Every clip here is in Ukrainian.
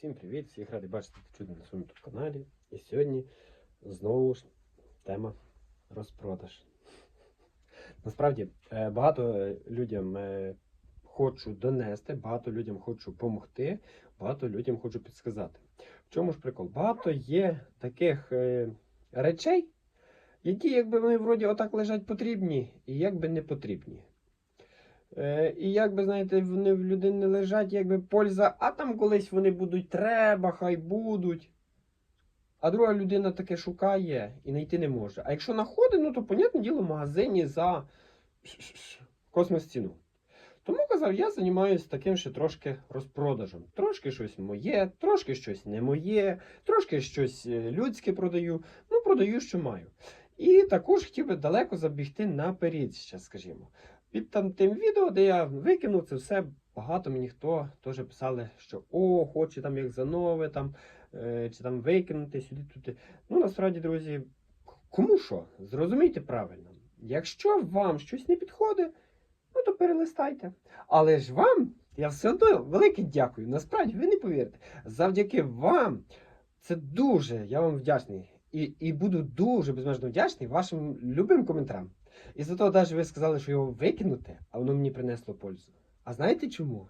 Всім привіт! Всіх радий бачити та чути на своєму каналі. І сьогодні знову ж тема розпродаж. Насправді е, багато людям е, хочу донести, багато людям хочу допомогти, багато людям хочу підсказати. В чому ж прикол? Багато є таких е, речей, які, якби вони вроді отак лежать потрібні, і якби не потрібні. Е, і якби, знаєте, вони в людини лежать, якби польза, а там колись вони будуть треба, хай будуть. А друга людина таке шукає і знайти не може. А якщо знаходить, ну то, понятне діло, в магазині за космос ціну. Тому казав, я займаюся таким ще трошки розпродажем. Трошки щось моє, трошки щось не моє, трошки щось е, людське продаю. Ну, продаю, що маю. І також хотів би далеко забігти наперед, ще скажімо. Під там тим відео, де я викинув це все, багато мені хто теж писали, що о, хоче там як за нове, там, е, чи там викинути сюди туди. Ну, насправді, друзі, кому що? Зрозумійте правильно. Якщо вам щось не підходить, ну то перелистайте. Але ж вам, я все одно велике дякую. Насправді, ви не повірите. Завдяки вам це дуже, я вам вдячний. І, і буду дуже безмежно вдячний вашим любим коментарям. І за того навіть ви сказали, що його викинути, а воно мені принесло пользу. А знаєте чому?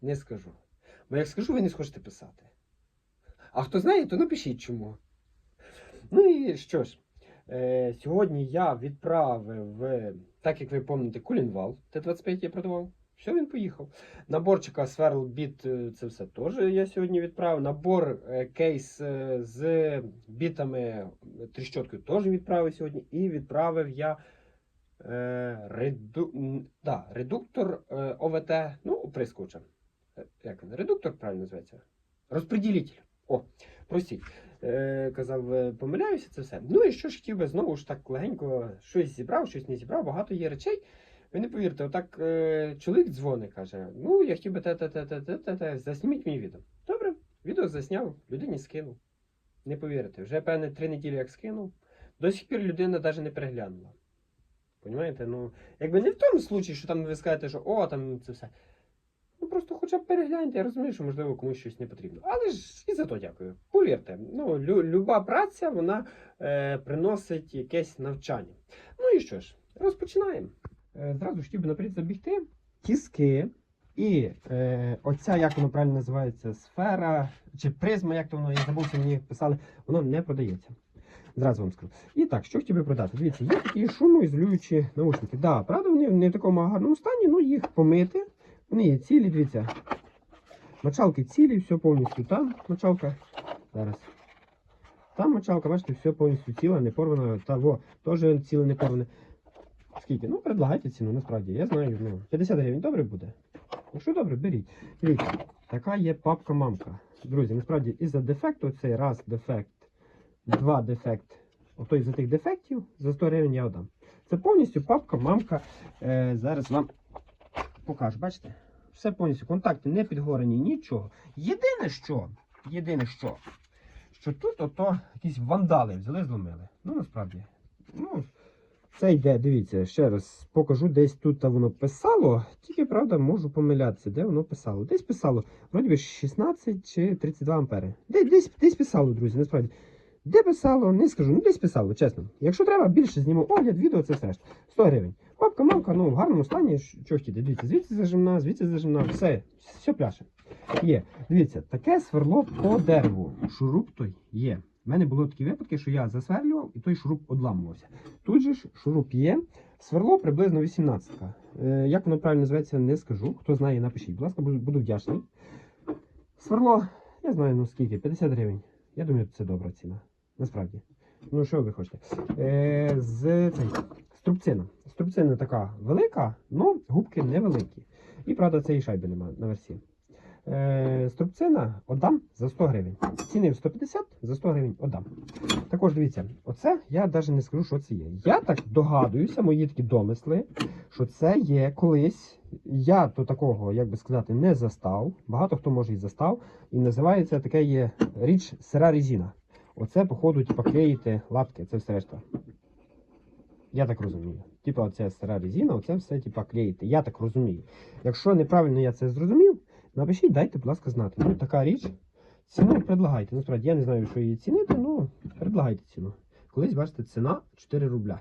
Не скажу. Бо як скажу, ви не схочете писати. А хто знає, то напишіть чому. Ну і що ж, е, сьогодні я відправив, так як ви пам'ятаєте, кулінвал Т-25 я продавав. Все, він поїхав. Наборчика Сверл Біт, е, це все теж я сьогодні відправив. Набор е, кейс е, з бітами тріщоткою теж відправив сьогодні. І відправив я реду... да, редуктор е, ОВТ, ну, оприскувача. Е, Як він? Редуктор правильно називається? Розпреділитель. О, простіть. Е, казав, е, помиляюся, це все. Ну і що ж хотів би знову ж так легенько щось зібрав, щось не зібрав, багато є речей. Ви не повірте, отак е, чоловік дзвонить, каже: ну, я хотів би те, те, те, те, те, те, те, засніміть мені відео. Добре, відео засняв, людині скинув. Не повірите, вже певне три неділі як скинув. До сих пір людина навіть не переглянула. Понімаєте? Ну, якби не в тому случаї, що там ви скажете, що о, там це все. Ну просто хоча б перегляньте, я розумію, що можливо комусь щось не потрібно. Але ж і за то дякую. Повірте, ну, лю, люба праця вона е, приносить якесь навчання. Ну і що ж, розпочинаємо. Е, зразу ж хотів би наперед забігти. Тіски і е, оця, як воно правильно називається, сфера чи призма, як то воно, я забув, що мені писали, воно не продається. Зразу вам скажу. І так, що хотів би продати? Дивіться, є такі шумоізолюючі наушники. Да, правда, вони не в такому гарному стані, ну їх помити. Вони є цілі, дивіться. Мочалки цілі, все повністю там мочалка. Зараз. Там мочалка, бачите, все повністю ціле, не порвано. Та во, теж ціле не порване. Скільки? Ну, предлагайте ціну, насправді. Я знаю, ну, 50 гривень добре буде. Якщо добре, беріть. Дивіться, така є папка-мамка. Друзі, насправді, із-за дефекту, цей раз дефект, два дефект. Ото із-за тих дефектів за 100 гривень я отдам. Це повністю папка-мамка. Е, зараз вам покажу, бачите? Все повністю. Контакти не підгорені, нічого. Єдине що, єдине що, що тут ото якісь вандали взяли, зломили. Ну, насправді. Ну, це йде, дивіться, ще раз покажу, десь тут воно писало, тільки правда можу помилятися, де воно писало. Десь писало, вроді би 16 чи 32 ампери. Де, десь, десь писало, друзі, насправді. Де писало, не скажу, ну десь писало, чесно. Якщо треба, більше зніму огляд, відео, це все решта. 100 гривень. Папка, мамка, ну в гарному стані, що хотіти. Дивіться, звідси зажимна, звідси зажимна, все, все пляше. Є. Дивіться, таке сверло по дереву. Шуруп той є. У мене були такі випадки, що я засверлював і той шуруп одламувався. Тут же ж шуруп є. Сверло приблизно 18. Е, як воно правильно називається, не скажу. Хто знає, напишіть. Будь ласка, буду вдячний. Сверло, я знаю, ну скільки, 50 гривень. Я думаю, це добра ціна. Насправді. Ну, що ви хочете? Е, з цей, струбцина. Струбцина така велика, але губки невеликі. І правда, цієї шайби немає на версії. Е, струбцина отдам за 100 гривень. Цінив 150, за 100 гривень отдам. Також дивіться, оце я навіть не скажу, що це є. Я так догадуюся, мої такі домисли, що це є колись. Я то такого, як би сказати, не застав. Багато хто може і застав. І називається таке є річ сира резина. Оце, походу, типа клеїти лапки, це все решта. Я так розумію. Типа, оце сира резина, оце все типа клеїти. Я так розумію. Якщо неправильно я це зрозумів, напишіть, дайте, будь ласка, знати. Ну, така річ. Ціну предлагайте. Насправді я не знаю, що її цінити, ну предлагайте ціну. Колись, бачите, ціна 4 рубля.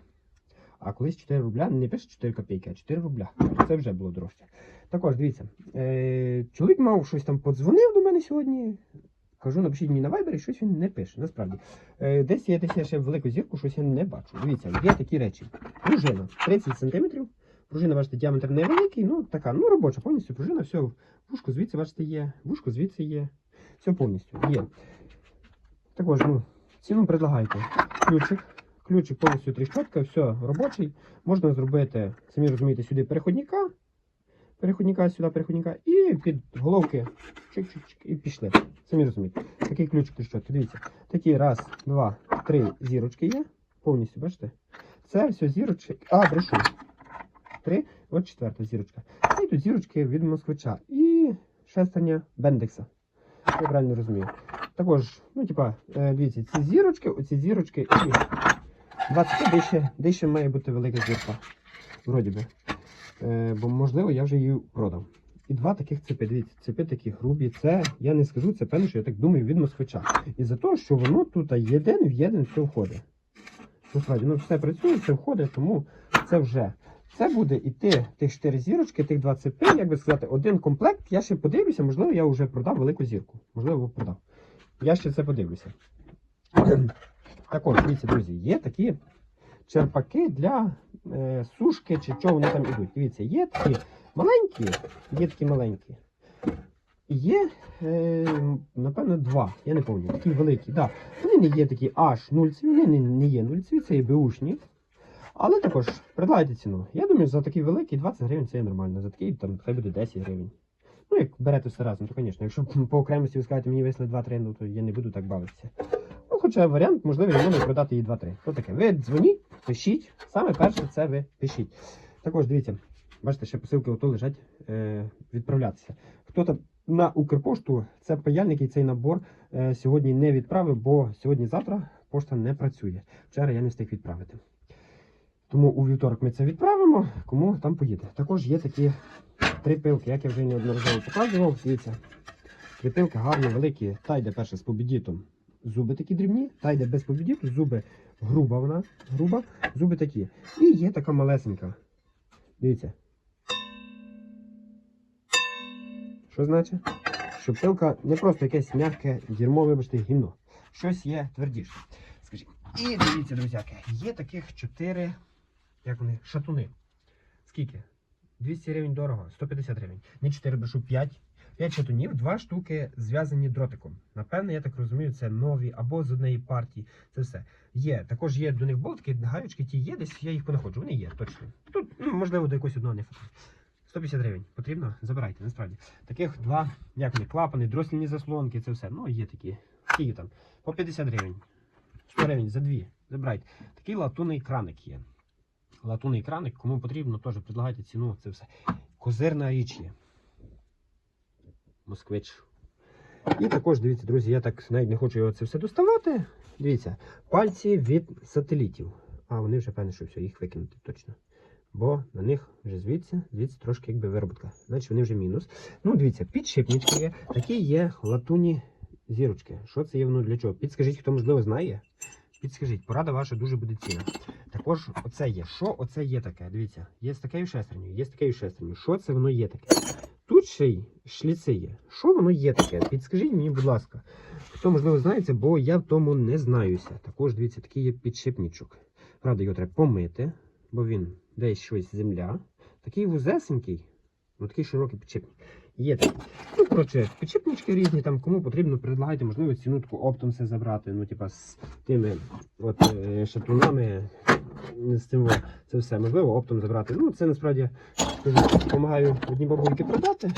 А колись 4 рубля не пише 4 копійки, а 4 рубля. Це вже було дорожче. Також дивіться, е, чоловік мав щось там подзвонив до мене сьогодні. Кажу, напишіть мені на вайбері, щось він не пише. Насправді. Е, десь є десь я ще велику зірку, щось я не бачу. Дивіться, є такі речі. Пружина 30 см. Пружина, бачите, діаметр невеликий, ну така, ну робоча, повністю пружина, все. Вушко звідси, бачите, є, вушко звідси є. Все повністю є. Також, ну, ціну предлагайте. Ключик. Ключик повністю тріщотка, все робочий. Можна зробити, самі розумієте, сюди переходника. Переходника, сюди переходника. І під головки чик-чик-чик, і пішли. Самі розумієте. Такий ключик тріщотки. Дивіться. Такі раз, два, три зірочки є. Повністю, бачите? Це все зірочки. А, брешу. Три, от четверта зірочка. І тут зірочки від москвича. І шестерня Бендекса. Я правильно розумію. Також, ну, типа, е, дивіться, ці зірочки, оці зірочки і 25 де ще, має бути велика зірка. Вроді би. Е, бо, можливо, я вже її продав. І два таких цепи. Дивіться, цепи такі грубі. Це, я не скажу, це певно, що я так думаю, від москвича. І за те, що воно тут єдин в єдин все входить. Насправді, ну все працює, все входить, тому це вже. Це буде іти тих 4 зірочки, тих 2 цепи, як би сказати, один комплект. Я ще подивлюся, можливо, я вже продав велику зірку. Можливо, продав. Я ще це подивлюся. Також, дивіться, друзі, є такі черпаки для е, сушки чи чого вони там ідуть. Дивіться, є такі маленькі, є такі маленькі. Є, е, напевно, два. Я не пам'ятаю, такі великі. Да. Вони не є такі аж нульцеві, вони не, є нульцеві, це є беушні. Але також предлагайте ціну. Я думаю, за такий великий 20 гривень це є нормально. За такий там хай буде 10 гривень. Ну, як берете все разом, то, звісно. Якщо по окремості ви скажете, мені вийшли 2-3, ну то я не буду так бавитися. Ну, хоча варіант, можливо, я можу продати її 2-3. Що таке? Ви дзвоніть, пишіть. Саме перше це ви пишіть. Також дивіться, бачите, ще посилки ото лежать е, відправлятися. Хто там на Укрпошту, це паяльник і цей набор е, сьогодні не відправив, бо сьогодні-завтра пошта не працює. Вчора я не встиг відправити. Тому у вівторок ми це відправимо, кому там поїде. Також є такі три пилки, як я вже неодноразово показував. Дивіться, три пилки гарні, великі. Та йде перше з побідітом. Зуби такі дрібні, та йде без побідіту, зуби груба вона, груба, зуби такі. І є така малесенька. Дивіться. Що значить? Що пилка не просто якесь м'яке дерьмо, вибачте, гімно. Щось є твердіше. Скажіть. І дивіться, друзяки, є таких чотири, як вони, шатуни. Скільки? 200 гривень дорого, 150 гривень. Не 4, брешу 5. 5 шатунів, два штуки зв'язані дротиком. Напевне, я так розумію, це нові або з однієї партії. Це все. Є. Також є до них болтики, гаючки ті є, десь я їх понаходжу. Вони є, точно. Тут, ну, можливо, до якогось одного не фото. 150 гривень. Потрібно? Забирайте, насправді. Таких два, як вони, клапани, дросліні заслонки, це все. Ну, є такі. Скільки там? По 50 гривень. 100 гривень за дві. Забирайте. Такий латунний краник є. Латунний краник, кому потрібно, теж предлагайте ціну, це все. Козирна річ є. Москвич. І також, дивіться, друзі, я так навіть не хочу його це все доставати. Дивіться, пальці від сателітів. А, вони вже певне, що все, їх викинути точно. Бо на них вже звідси, звідси трошки якби виробітка. Значить вони вже мінус. Ну, дивіться, підшипнички є. Такі є латуні зірочки. Що це є воно для чого? Підскажіть, хто можливо знає. Підскажіть, порада ваша дуже буде цінна. Також оце є. Що оце є таке? Дивіться, є з такою шестернею, є з такою шестернею. Що це воно є таке? Тут ще й шліци є. Що воно є таке? Підскажіть мені, будь ласка. Хто можливо знає це, бо я в тому не знаюся. Також дивіться, такий є підшипничок. Правда, його треба помити, бо він десь щось земля. Такий вузесенький, ну такий широкий підшипник. Є такі. Ну, коротше, підшипнички різні, там кому потрібно, предлагайте, можливо, ціну таку оптом все забрати. Ну, типа з тими от е, шатунами, з цим це все можливо оптом забрати. Ну, це насправді скажу, допомагаю одній бабульки продати.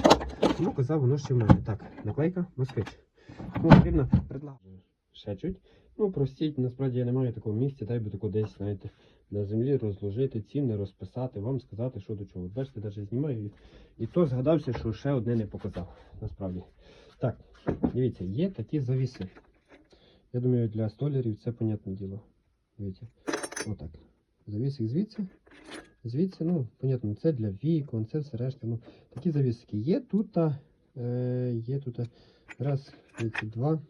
Тому казав, воно ще в мене. Так, наклейка, москвич. Ну, потрібно предлагати. Ще чуть. Ну, простіть, насправді я не маю такого місця, дай би тако десь, знаєте, на землі розложити ціни, розписати, вам сказати, що до чого. Бачите, навіть знімаю. І, і то згадався, що ще одне не показав. Насправді. Так, дивіться, є такі завіси. Я думаю, для столярів це понятне діло. Дивіться. Отак. Завісик звідси. Звідси, ну, понятно, це для вікон, це все решта. Ну, такі завісики. Є тут, е, є тут раз Дивіться, два,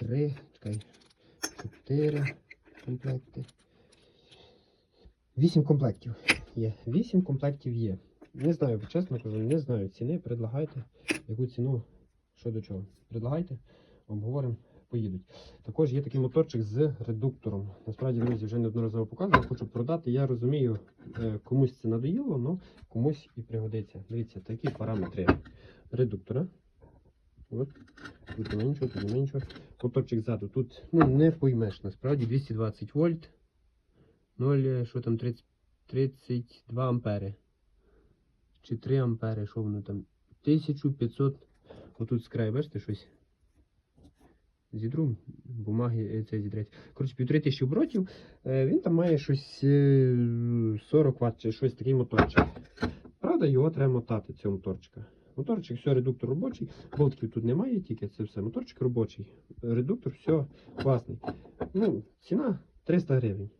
три, чекай, чотири комплекти. Вісім комплектів є. Вісім комплектів є. Не знаю, чесно кажу, не знаю ціни. Предлагайте. Яку ціну, що до чого. Предлагайте, обговоримо, поїдуть. Також є такий моторчик з редуктором. Насправді, друзі, вже неодноразово показував, хочу продати. Я розумію, е, комусь це надоїло, але комусь і пригодиться. Дивіться, такі параметри редуктора. От. Тут нема нічого, тут нема нічого. Моторчик ззаду. Тут ну, не поймеш, насправді 220 вольт. 0, е, що там, 30, 32 ампери. Чи 3 ампери, що воно там? 1500. Отут з краю, бачите, щось. Зідру, бумаги е, це зідреться. Коротше, півтори тисячі оборотів. Е, Він там має щось е, 40 Вт чи щось такий моторчик. Правда, його треба мотати, цього моторчика. Моторчик, все, редуктор робочий. Болтків тут немає, тільки це все. Моторчик робочий. Редуктор, все класний. Ну, ціна 300 гривень.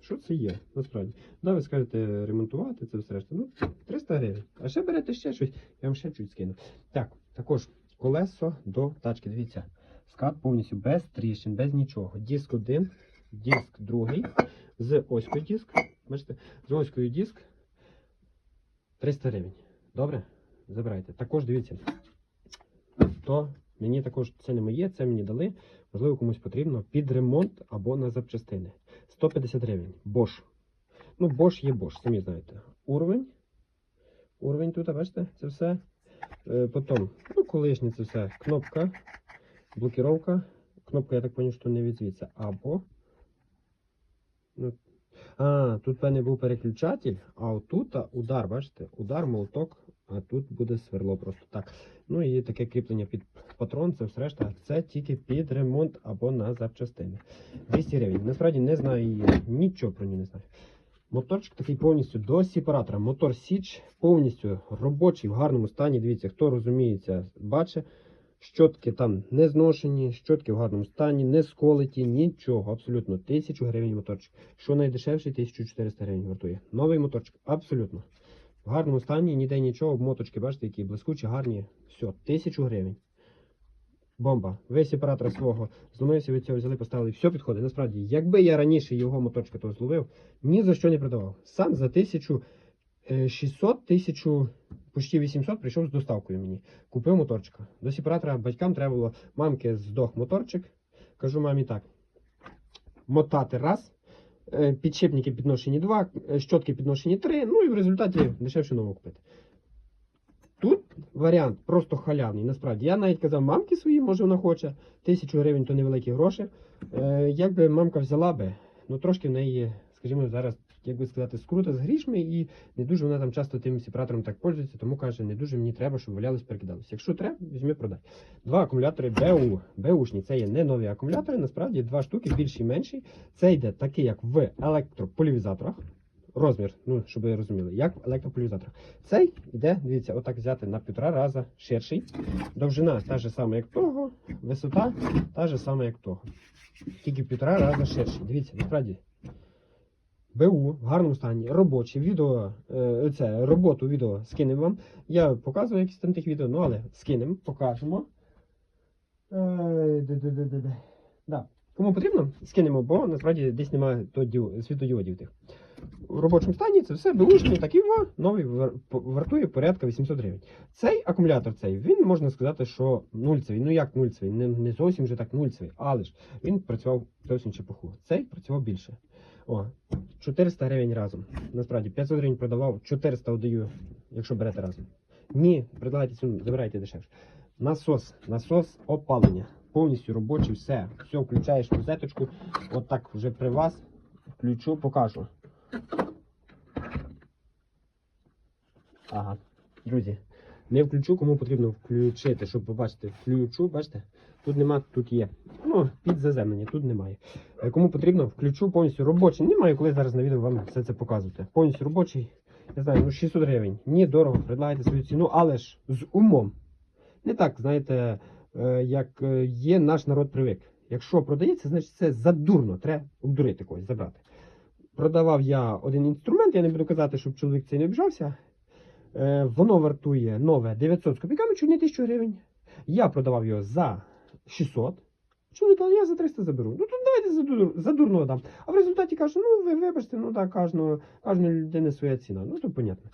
Що це є, насправді? Да, ви скажете ремонтувати це все решта. Ну, 300 гривень. А ще берете ще щось, я вам ще чуть скину. Так, також колесо до тачки. Дивіться, скат повністю без тріщин, без нічого. Диск один, диск другий, з оською диск. Бачите, з оською диск 300 гривень. Добре? Забирайте. Також дивіться. То мені також це не моє, це мені дали. Можливо, комусь потрібно під ремонт або на запчастини. 150 гривень. Bosch. Ну, Bosch є Bosch, самі знаєте. Уровень. Уровень тут, бачите, це все. Е, потім, ну, колишнє це все. Кнопка, блокіровка. Кнопка, я так зрозумів, що не від звідси. Або. Ну, а, тут мене був переключатель, а отут удар, бачите, удар, молоток, а тут буде сверло просто так. Ну і таке кріплення під патрон, це все решта. Це тільки під ремонт або на запчастини. 200 гривень. Насправді не знаю її, нічого про нього не знаю. Моторчик такий повністю до сепаратора. Мотор Січ повністю робочий, в гарному стані. Дивіться, хто розуміється, бачить. Щотки там не зношені, щотки в гарному стані, не сколоті, нічого. Абсолютно. 1000 гривень моторчик. Що найдешевший, 1400 гривень вартує. Новий моторчик, абсолютно. В гарному стані, ніде нічого, моточки, бачите, які блискучі, гарні. Все, 1000 гривень. Бомба. Весь сепаратор свого зломився від цього взяли, поставили. Все підходить. Насправді, якби я раніше його моторчика того зловив, ні за що не продавав. Сам за 1600, 1000, почти 800 прийшов з доставкою мені. Купив моторчика. До сепаратора батькам треба було мамки здох моторчик. Кажу мамі так. Мотати раз. е, Підшипники підношені 2, щотки підношені 3, ну і в результаті дешевше нового купити. Тут варіант просто халявний. Насправді, я навіть казав мамки своїй, може вона хоче. Тисячу гривень то невеликі гроші. Е, якби мамка взяла би, ну трошки в неї, скажімо, зараз, як би сказати, скрута з грішми, і не дуже вона там часто тим сепаратором так пользується, тому каже, не дуже мені треба, щоб валялись, перекидались. Якщо треба, візьми, продай. Два акумулятори БУ. БУшні, це є не нові акумулятори, насправді два штуки, більший і менший. Це йде такий, як в електрополівізаторах. Розмір, ну щоб ви розуміли, як в електрополізаторах. Цей йде, дивіться, отак взяти на півтора рази ширший. Довжина та ж сама, як того, висота та ж сама, як того. Тільки півтора рази ширший. Дивіться, насправді. БУ в гарному стані, робочий, відео, е, це роботу відео скинемо вам. Я показую якісь там тих відео, ну але скинемо, покажемо. Е. Да. Кому потрібно, скинемо, бо насправді десь немає світодіодів тих. В робочому стані це все беушний, такий во, новий вартує порядка 800 гривень. Цей акумулятор, цей, він можна сказати, що нульцевий. Ну як нульцевий? Не, не зовсім вже так нульцевий, але ж він працював зовсім чепуху. Цей працював більше. О, 400 гривень разом. Насправді 500 гривень продавав, 400 віддаю, якщо берете разом. Ні, предлагайте ціну, забирайте дешевше. Насос, насос опалення. Повністю робочий, все. Все, включаєш розеточку. От так вже при вас. Включу, покажу. Ага, друзі, не включу, кому потрібно включити, щоб побачити. Включу, бачите? Тут нема, тут є. Ну, під заземлення, тут немає. Е, Кому потрібно, включу повністю робочий. Немає коли зараз на відео вам все це показувати. Повністю робочий. Я знаю, ну 600 гривень. Ні, дорого, предлагайте свою ціну, але ж з умом. Не так, знаєте, е, як е, є наш народ привик. Якщо продається, значить це задурно. Треба обдурити когось, забрати. Продавав я один інструмент, я не буду казати, щоб чоловік цей не обіжався. Е, воно вартує нове 900 з копійками, чуть не 1000 гривень. Я продавав його за 600. Чоловік каже, я за 300 заберу. Ну то давайте за, дур, за дурно дам. А в результаті каже, ну ви вибачте, ну так, кожного, кожної людини своя ціна. Ну то понятно.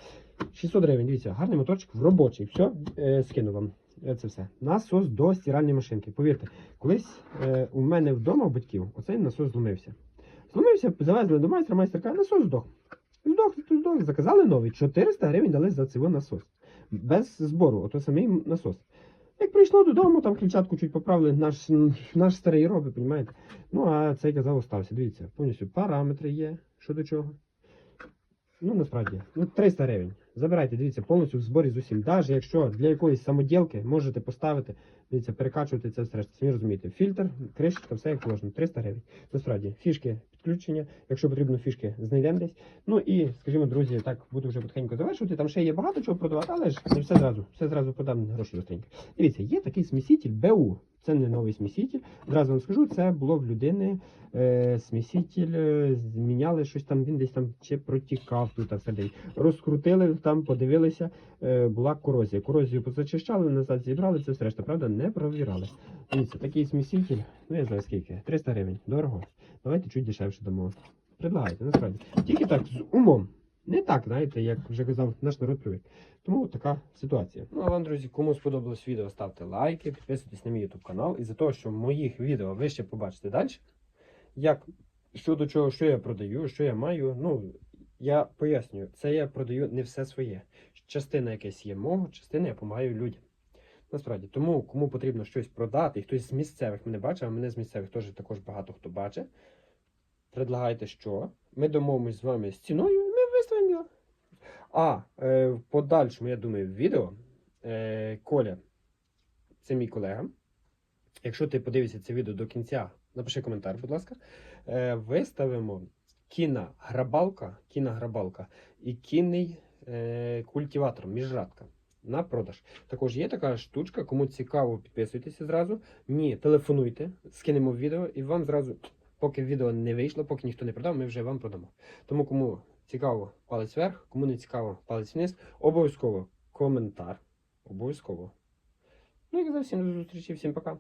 600 гривень, дивіться, гарний моторчик в робочий. Все, е, скину вам. Е, Це все. Насос до стиральної машинки. Повірте, колись е, у мене вдома у батьків оцей насос зломився. Зломився, завезли до майстра, майстер каже, насос здох. Здох, заказали новий. 400 гривень дали за цей насос. Без збору, ото самий насос. Як прийшло додому, там ключатку чуть поправили, наш, наш старий робить, розумієте? Ну, а цей казав остався. Дивіться, повністю параметри є, що до чого. Ну, насправді, ну 300 гривень. Забирайте, дивіться, повністю в зборі з усім. Навіть якщо для якоїсь самоділки можете поставити, дивіться, перекачувати це все. Самі розумієте, фільтр, кришечка, все як положено. 300 гривень. Насправді, фішки підключення, якщо потрібно фішки, знайдемо десь. Ну і, скажімо, друзі, так буду вже потихеньку завершувати. Там ще є багато чого продавати, але ж не все зразу. Все зразу продам гроші быстренько. Дивіться, є такий сміситель БУ. Це не новий сміситель. Одразу вам скажу, це було в людини е, сміситель, е, зміняли щось там, він десь там чи протікав тут а всередині. Розкрутили там, подивилися, е, була корозія. Корозію позачищали, назад зібрали, це все решта, правда, не провірали. Дивіться, такий сміситель, ну я знаю скільки, 300 гривень, дорого. Давайте чуть дешевше дамо. Предлагайте, насправді. Тільки так, з умом. Не так, знаєте, як вже казав наш народ привик. Тому така ситуація. Ну а вам, друзі, кому сподобалось відео, ставте лайки, підписуйтесь на мій YouTube канал. І за те, що моїх відео ви ще побачите далі. Як що до чого, що я продаю, що я маю. Ну, я пояснюю, це я продаю не все своє. Частина якась є мого, частина я допомагаю людям. Насправді, тому кому потрібно щось продати, і хтось з місцевих мене бачив, а мене з місцевих теж також багато хто бачить. Предлагайте, що ми домовимось з вами з ціною, і ми виставимо його. А е, в подальшому, я думаю, відео е, Коля, це мій колега. Якщо ти подивишся це відео до кінця, напиши коментар, будь ласка. Е, виставимо кінограбалка, кінограбалка і кінний е, культиватор, міжрадка на продаж. Також є така штучка, кому цікаво, підписуйтеся зразу. Ні, телефонуйте, скинемо відео і вам зразу, поки відео не вийшло, поки ніхто не продав, ми вже вам продамо. Тому кому цікаво, палець вверх, кому не цікаво, палець вниз. Обов'язково коментар. Обов'язково. Ну і казав всім до зустрічі, всім пока.